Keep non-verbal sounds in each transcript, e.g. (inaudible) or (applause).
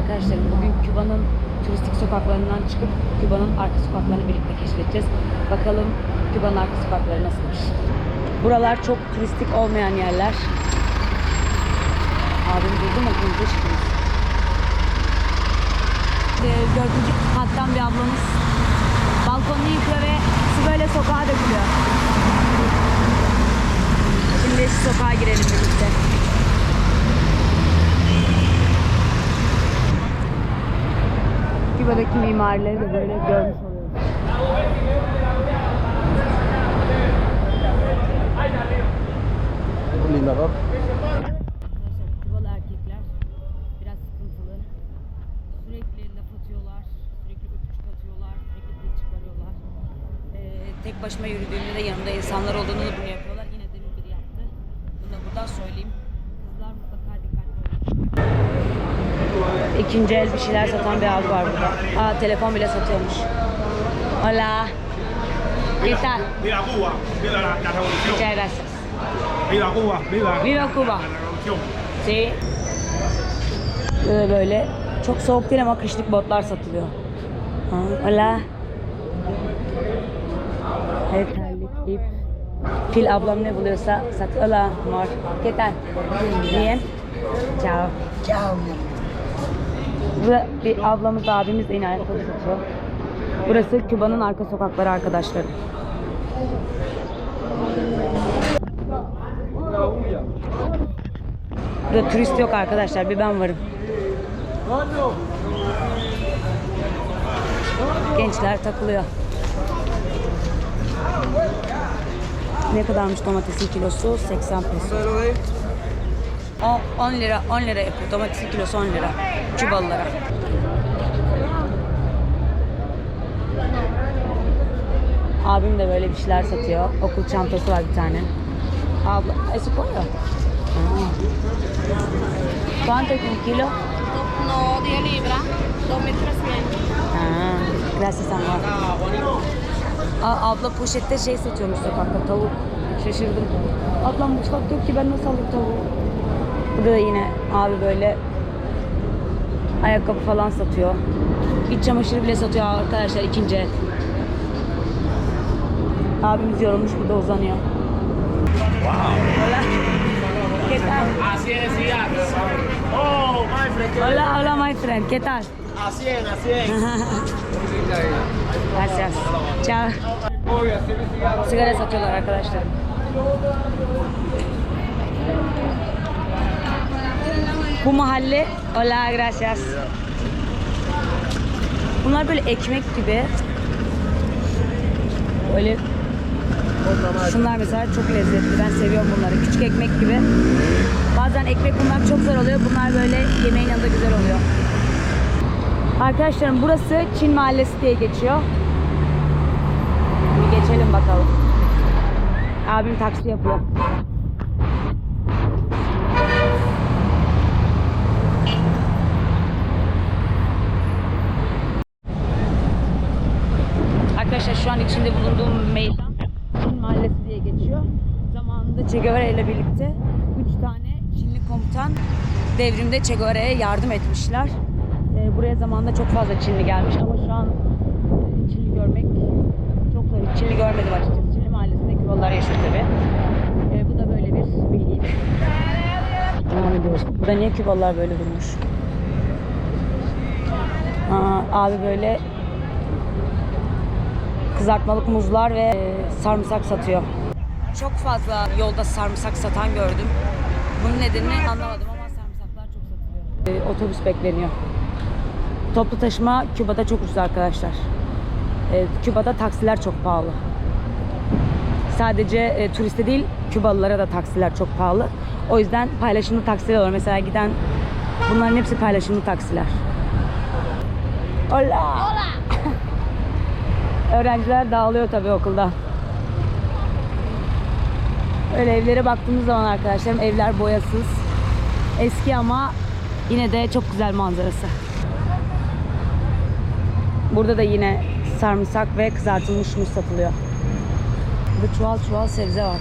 Arkadaşlarım bugün Küba'nın turistik sokaklarından çıkıp Küba'nın arka sokaklarını birlikte keşfedeceğiz. Bakalım Küba'nın arka sokakları nasılmış. Buralar çok turistik olmayan yerler. Abim? Durdu şimdi. Ee, dördüncü kattan bir ablamız balkonunu yıkıyor ve su böyle sokağa dökülüyor. Şimdi sokağa girelim birlikte. Küba'daki mimarileri de böyle görmüş oluyoruz. Linda var. Arkadaşlar Kübalı erkekler biraz sıkıntılı. Sürekli laf atıyorlar, sürekli öpücük atıyorlar, sürekli dil çıkarıyorlar. Ee, tek başıma yürüdüğümde de yanımda insanlar olduğunu da bunu yapıyorlar. Yine demin biri yaptı. Bunu da buradan söyleyeyim. Kızlar mutlaka dikkatli olun. İkinci el bir şeyler satan bir abi var burada. Aa telefon bile satıyormuş. Hola. ¿Qué tal? Viva Cuba, viva la, la revolución. Muchas gracias. Viva Cuba, viva, Viva Cuba. la revolución. Sí. Böyle böyle. Çok soğuk değil ama kışlık botlar satılıyor. Ha, hola. Evet terlik, ip. Fil ablam ne buluyorsa sat. Hola, amor. ¿Qué tal? Bien. Ciao. Ciao. Burada bir ablamız, abimiz yine ayakkabı satıyor. Burası Küba'nın arka sokakları arkadaşlar. Burada turist yok arkadaşlar. Bir ben varım. Gençler takılıyor. Ne kadarmış domatesin kilosu? 80 peso. O 10 lira, 10 lira yapıyor. Domatesin kilosu 10 lira. Kübalılara. Abim de böyle bir şeyler satıyor. Okul çantası var bir tane. Abla, ¿eso? Ah. ¿Cuánto es un kilo? No, 10 libras, 2300. Ha, gracias amor. Aa, abla poşette şey satıyormuş sokakta tavuk. Şaşırdım. Ablam mutfakta yok ki ben nasıl alayım tavuğu? Burada da yine abi böyle ayakkabı falan satıyor. İç çamaşırı bile satıyor arkadaşlar ikinci el. Abimiz yorulmuş burada uzanıyor. Hola. ¿Qué tal? Así es, sí, Oh, my friend. Hola, hola my friend. ¿Qué tal? Así es, así es. (laughs) Gracias. Ciao. Sigara satıyorlar arkadaşlar. Bu mahalle Hola, gracias. Bunlar böyle ekmek gibi. Böyle Şunlar mesela çok lezzetli. Ben seviyorum bunları. Küçük ekmek gibi. Bazen ekmek bulmak çok zor oluyor. Bunlar böyle yemeğin yanında güzel oluyor. Arkadaşlarım burası Çin Mahallesi diye geçiyor. Bir geçelim bakalım. Abim taksi yapıyor. Arkadaşlar şu an içinde bulunduğum meydan Çin Mahallesi diye geçiyor. Zamanında İle birlikte 3 tane Çinli komutan devrimde Che yardım etmişler. Ee, buraya zamanında çok fazla Çinli gelmiş ama şu an e, Çinli görmek çok zor. Çinli görmedim açıkçası. Çinli mahallesinde Kübalılar yaşıyor tabii. Ee, bu da böyle bir bilgi. Devam ediyoruz. Burada niye Kübalılar böyle durmuş? Aa, abi böyle kızartmalık muzlar ve e, sarımsak satıyor. Çok fazla yolda sarımsak satan gördüm. Bunun nedenini anlamadım ama sarımsaklar çok satılıyor. E, otobüs bekleniyor. Toplu taşıma Küba'da çok ucuz arkadaşlar. E, Küba'da taksiler çok pahalı. Sadece e, turiste değil Kübalılara da taksiler çok pahalı. O yüzden paylaşımlı taksiler var. Mesela giden bunların hepsi paylaşımlı taksiler. Hola. (laughs) Öğrenciler dağılıyor tabii okulda. Öyle evlere baktığımız zaman arkadaşlarım evler boyasız. Eski ama yine de çok güzel manzarası. Burada da yine sarımsak ve kızartılmış muz satılıyor. Burada çuval çuval sebze var.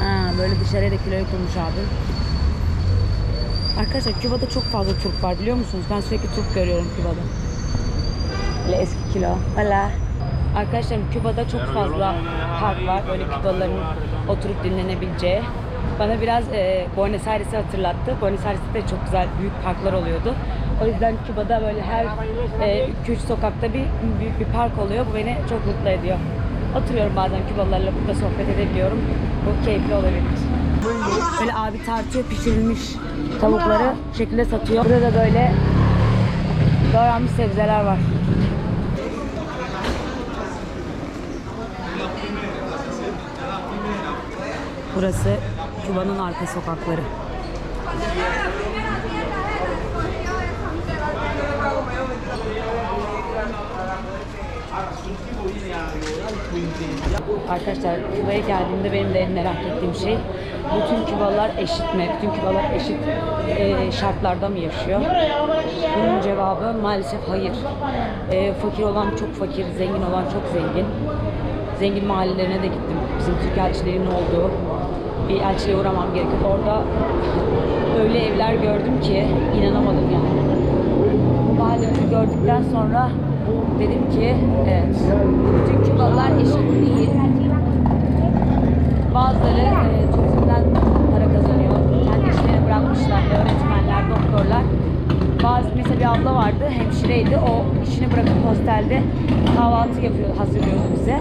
Ha, böyle dışarıya da kiloyu kurmuş abi. Arkadaşlar Küba'da çok fazla Türk var biliyor musunuz? Ben sürekli Türk görüyorum Küba'da. Böyle eski kilo. Hala. Arkadaşlar Küba'da çok fazla park var. Böyle Kübalıların oturup dinlenebileceği. Bana biraz e, Buenos Aires'i hatırlattı. Buenos Aires'te de çok güzel büyük parklar oluyordu. O yüzden Küba'da böyle her 2-3 sokakta bir büyük bir park oluyor. Bu beni çok mutlu ediyor. Oturuyorum bazen Kübalılarla burada sohbet edebiliyorum. Bu keyifli olabilir. Böyle abi tartıyor pişirilmiş tavukları şekilde satıyor. Burada da böyle doğranmış sebzeler var. Burası Küba'nın arka sokakları. Arkadaşlar Küba'ya geldiğimde benim de en merak ettiğim şey bütün Kübalılar eşit mi? Bütün Kübalılar eşit e, şartlarda mı yaşıyor? Bunun cevabı maalesef hayır. E, fakir olan çok fakir, zengin olan çok zengin. Zengin mahallelerine de gittim. Bizim Türk elçilerinin olduğu bir elçiliğe uğramam gerekiyor. Orada öyle evler gördüm ki inanamadım yani. Bu mahalleleri gördükten sonra dedim ki evet bütün Kübalılar eşit değil. Bazıları e, turizmden para kazanıyor. Kendi işlerini bırakmışlar. Öğretmenler, doktorlar. Bazı mesela bir abla vardı, hemşireydi. O işini bırakıp hostelde kahvaltı yapıyor, hazırlıyordu bize.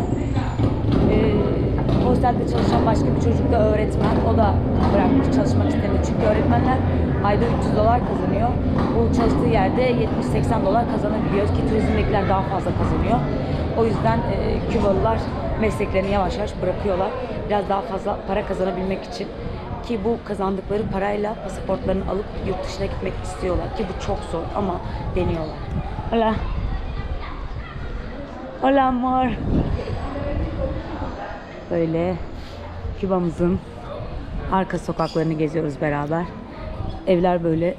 Hostelde çalışan başka bir çocuk da öğretmen. O da bırakmış çalışmak istemiyor. Çünkü öğretmenler ayda 300 dolar kazanıyor. Bu çalıştığı yerde 70-80 dolar kazanabiliyor ki turizmdekiler daha fazla kazanıyor. O yüzden e, Kübalılar mesleklerini yavaş yavaş bırakıyorlar. Biraz daha fazla para kazanabilmek için ki bu kazandıkları parayla pasaportlarını alıp yurt dışına gitmek istiyorlar ki bu çok zor ama deniyorlar. Hola. Hola amor. Böyle Küba'mızın arka sokaklarını geziyoruz beraber. Evler böyle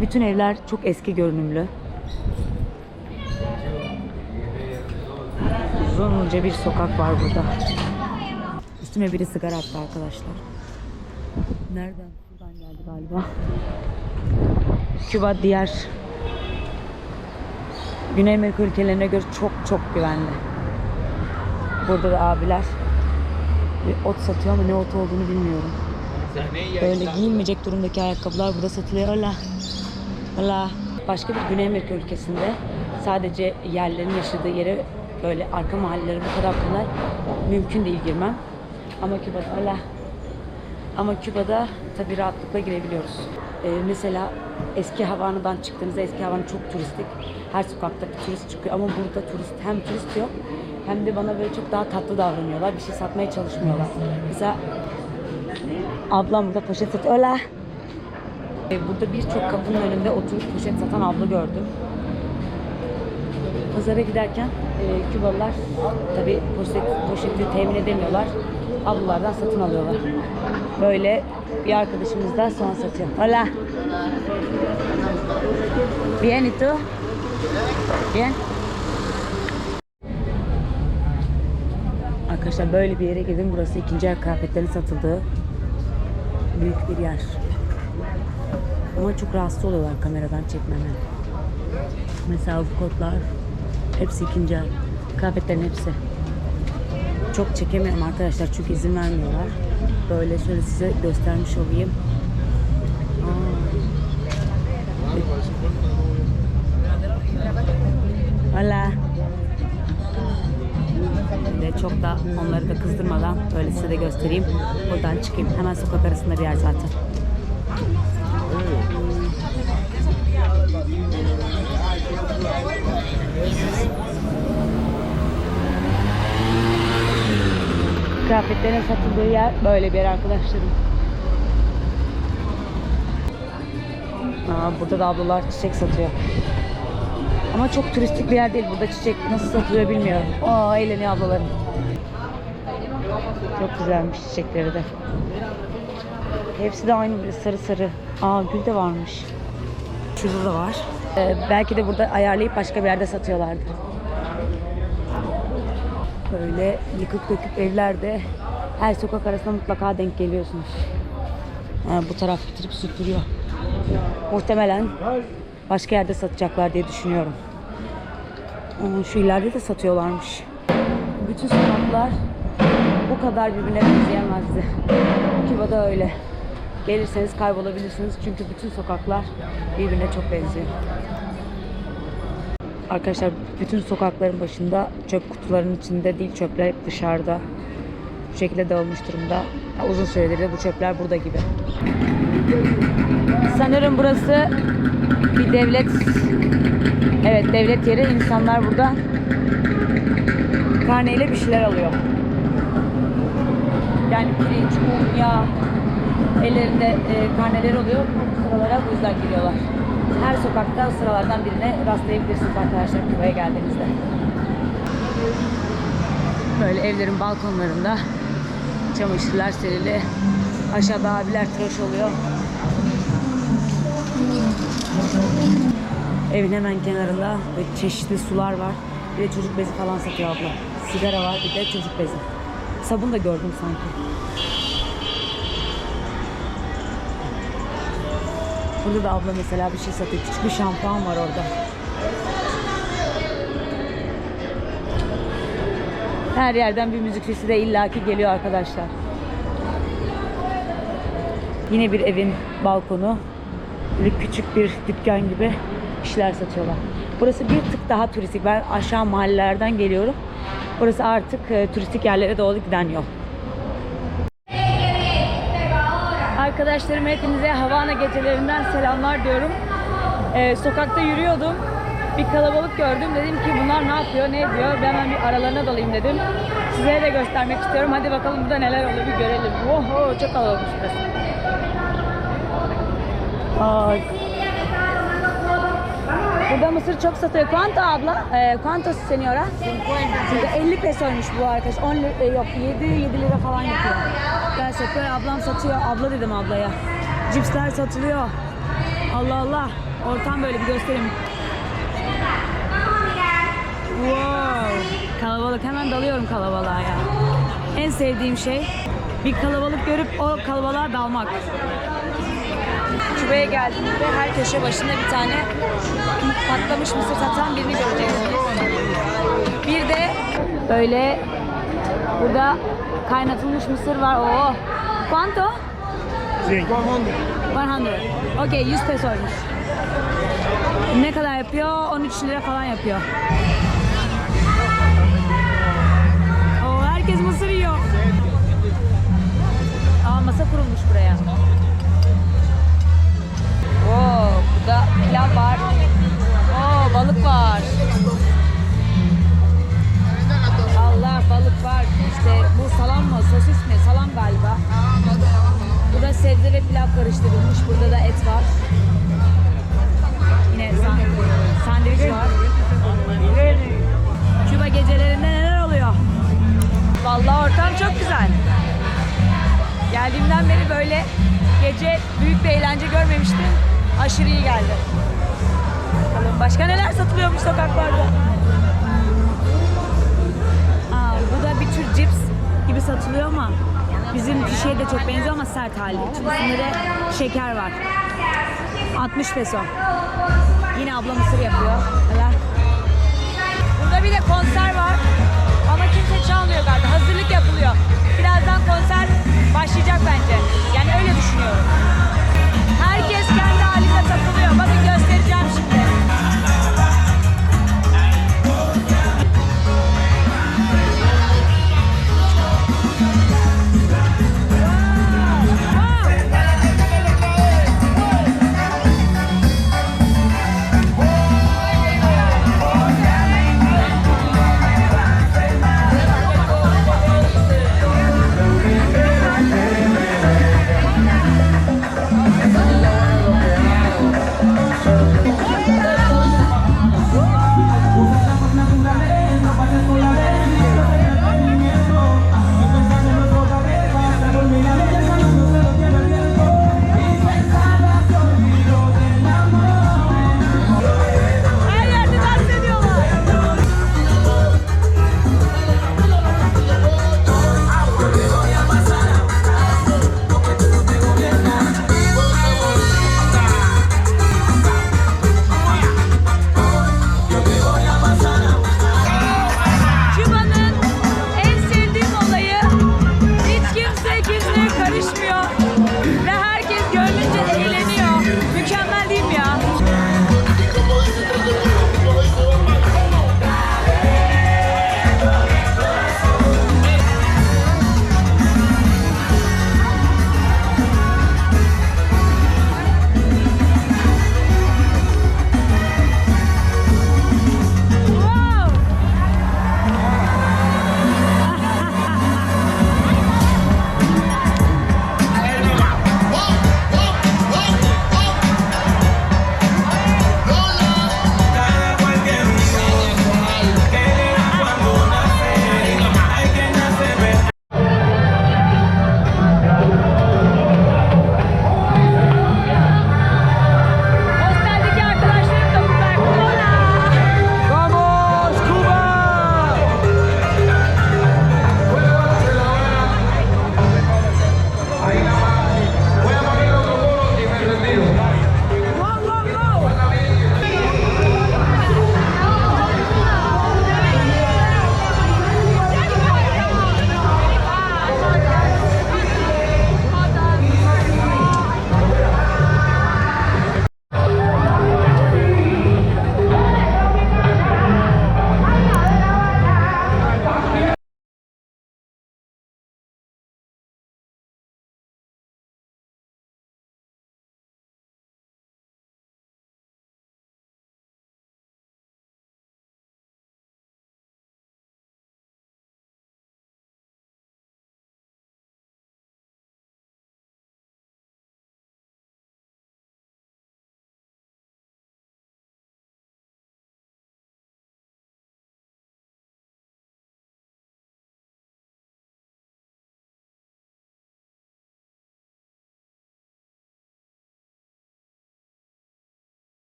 bütün evler çok eski görünümlü. Uzunca bir sokak var burada. Üstüme biri sigara attı arkadaşlar. Nereden? Buradan geldi galiba. Küba diğer Güney Amerika ülkelerine göre çok çok güvenli. Burada da abiler bir ot satıyor ama ne ot olduğunu bilmiyorum. Böyle giyilmeyecek durumdaki ayakkabılar burada satılıyor. Hola. Hola. Başka bir Güney Amerika ülkesinde sadece yerlerin yaşadığı yere böyle arka mahallelere bu kadar kolay mümkün değil girmem. Ama Küba'da hola. Ama Küba'da tabii rahatlıkla girebiliyoruz. Ee, mesela eski Havana'dan çıktığınızda eski Havana çok turistik. Her sokakta bir turist çıkıyor ama burada turist hem turist yok hem de bana böyle çok daha tatlı davranıyorlar. Bir şey satmaya çalışmıyorlar. Mesela ablam burada poşet satıyor. Öyle. Ee, Burada birçok kapının önünde oturup poşet satan abla gördüm. Pazara giderken e, Kübalılar tabii poşet, poşeti temin edemiyorlar. Ablalardan satın alıyorlar. Böyle bir arkadaşımız da soğan satıyor. Hola. Bien, ¿y tú? Bien. Arkadaşlar böyle bir yere gidin. Burası ikinci el kıyafetlerin satıldığı büyük bir yer. Ama çok rahatsız oluyorlar kameradan çekmeme. Mesela bu kotlar hepsi ikinci el. Kıyafetlerin hepsi. Çok çekemiyorum arkadaşlar çünkü izin vermiyorlar. Böyle şöyle size göstermiş olayım. Hola. Böyle çok da onları da kızdırmadan böyle size de göstereyim. Buradan çıkayım. Hemen sokak arasında bir yer zaten. Kıyafetlerin satıldığı yer böyle bir yer arkadaşlarım. Aa, burada da ablalar çiçek satıyor. Ama çok turistik bir yer değil. Burada çiçek nasıl satılıyor bilmiyorum. Aa eğleniyor ablalarım. Çok güzelmiş çiçekleri de. Hepsi de aynı böyle sarı sarı. Aa gül de varmış. Şurada da var. Ee, belki de burada ayarlayıp başka bir yerde satıyorlardır. Böyle yıkık dökük evlerde her sokak arasında mutlaka denk geliyorsunuz. Ha, bu taraf bitirip süpürüyor. Muhtemelen başka yerde satacaklar diye düşünüyorum. Şu ileride de satıyorlarmış. Bütün sokaklar bu kadar birbirine benzeyemezdi. Küba'da öyle. Gelirseniz kaybolabilirsiniz çünkü bütün sokaklar birbirine çok benziyor. Arkadaşlar bütün sokakların başında çöp kutularının içinde değil çöpler hep dışarıda. Bu şekilde dağılmış durumda. Uzun süredir de bu çöpler burada gibi. Sanırım burası bir devlet Evet devlet yeri. İnsanlar burada karneyle bir şeyler alıyor. Yani pirinç, un, yağ ellerinde e, karneleri oluyor. Bu sıralara bu yüzden giriyorlar. Her sokakta sıralardan birine rastlayabilirsiniz arkadaşlar Küba'ya geldiğinizde. Böyle evlerin balkonlarında çamaşırlar serili. Aşağıda abiler tıraş oluyor. Evin hemen kenarında böyle çeşitli sular var. Bir de çocuk bezi falan satıyor abla. Sigara var bir de çocuk bezi. Sabun da gördüm sanki. Burada da abla mesela bir şey satıyor. Küçük bir şampuan var orada. Her yerden bir müzik sesi de illaki geliyor arkadaşlar. Yine bir evin balkonu. Böyle küçük bir dükkan gibi işler satıyorlar. Burası bir tık daha turistik. Ben aşağı mahallelerden geliyorum. Burası artık e, turistik yerlere doğru giden yol. Arkadaşlarım hepinize Havana gecelerinden selamlar diyorum. Ee, sokakta yürüyordum. Bir kalabalık gördüm. Dedim ki bunlar ne yapıyor, ne ediyor? Ben hemen bir aralarına dalayım dedim. Size de göstermek istiyorum. Hadi bakalım burada neler oluyor bir görelim. Oho çok kalabalık burası. Ay. Burada mısır çok satıyor. Quanto abla? Eh, quanto señora? 50 pesoymuş bu arkadaş. 10 li- e, yok 7 7 lira falan yapıyor. Gerçekten ablam satıyor. Abla dedim ablaya. Cipsler satılıyor. Allah Allah. Ortam böyle bir göstereyim. Wow. Kalabalık. Hemen dalıyorum kalabalığa ya. En sevdiğim şey bir kalabalık görüp o kalabalığa dalmak. Küba'ya geldiğinizde her köşe başında bir tane patlamış mısır satan birini göreceksiniz. Bir de böyle burada kaynatılmış mısır var. Oo. Quanto? 100. 100. Okey 100 pesoymuş. Ne kadar yapıyor? 13 lira falan yapıyor. Oo, herkes mısır yiyor. Aa masa kurulmuş buraya. Oo, burada pilav var. Oo, balık var. Allah balık var. İşte bu salam mı, sosis mi? Salam galiba. Burada sebze ve pilav karıştırılmış. Burada da et var. Yine san sandviç var. Küba gecelerinde neler oluyor? Vallahi ortam çok güzel. Geldiğimden beri böyle gece büyük bir eğlence görmemiştim. Aşırı iyi geldi. Bakalım başka neler satılıyormuş sokaklarda. Aa, bu da bir tür cips gibi satılıyor ama bizim şişeye de çok benziyor ama sert hali. İçerisinde de şeker var. 60 peso. Yine abla mısır yapıyor. Neler?